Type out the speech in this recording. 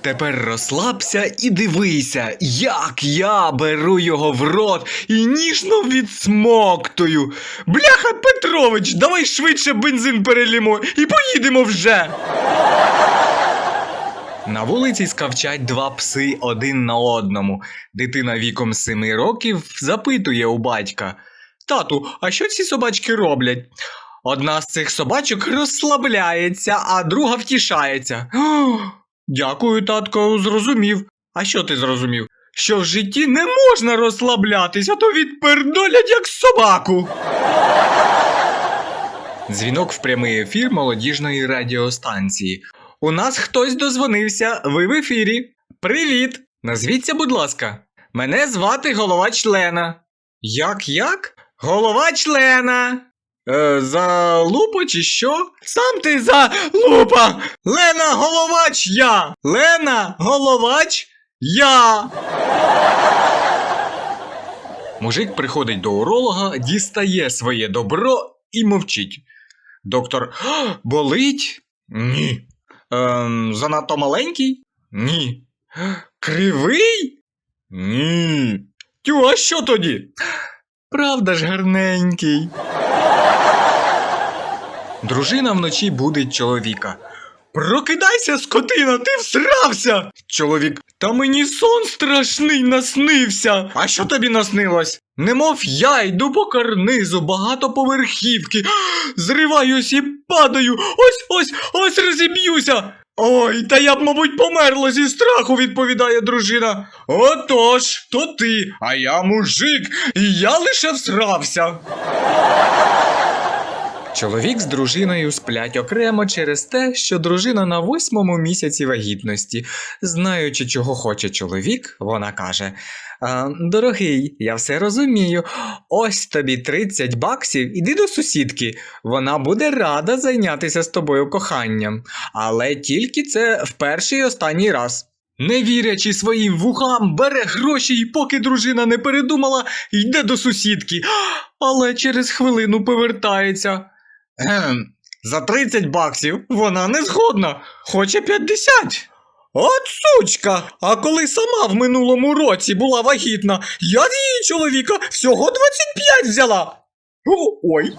Тепер розслабся і дивися, як я беру його в рот і ніжно відсмоктую. Бляха Петрович, давай швидше бензин перелімо і поїдемо вже. На вулиці скавчать два пси один на одному. Дитина віком семи років запитує у батька: Тату, а що ці собачки роблять? Одна з цих собачок розслабляється, а друга втішається. «О, Дякую, татко, зрозумів. А що ти зрозумів? Що в житті не можна розслаблятись, а то відпердолять як собаку. Дзвінок в прямий ефір молодіжної радіостанції. У нас хтось дозвонився, ви в ефірі. Привіт! Назвіться, будь ласка. Мене звати голова члена. Як як? Голова члена. Е, за лупа чи що? Сам ти за лупа! Лена головач я! Лена головач я! Мужик приходить до уролога, дістає своє добро і мовчить. Доктор болить? Ні. Ем, занадто маленький? Ні. Кривий? Ні. Тю, а що тоді? Правда ж гарненький. Дружина вночі будить чоловіка. Прокидайся, скотина, ти всрався. Чоловік, та мені сон страшний наснився. А що тобі наснилось? Немов я йду по карнизу, багатоповерхівки, зриваюсь і падаю. Ось ось ось розіб'юся. Ой, та я б, мабуть, померла зі страху, відповідає дружина. Отож, то ти, а я мужик, і я лише всрався. Чоловік з дружиною сплять окремо через те, що дружина на восьмому місяці вагітності. Знаючи, чого хоче чоловік, вона каже: «А, Дорогий, я все розумію. Ось тобі 30 баксів, іди до сусідки. Вона буде рада зайнятися з тобою коханням. Але тільки це в перший і останній раз. Не вірячи своїм вухам, бере гроші і поки дружина не передумала, йде до сусідки, але через хвилину повертається. Ем, за 30 баксів вона не згодна, хоче 50. От сучка! А коли сама в минулому році була вагітна, я з її чоловіка всього 25 взяла. Ой.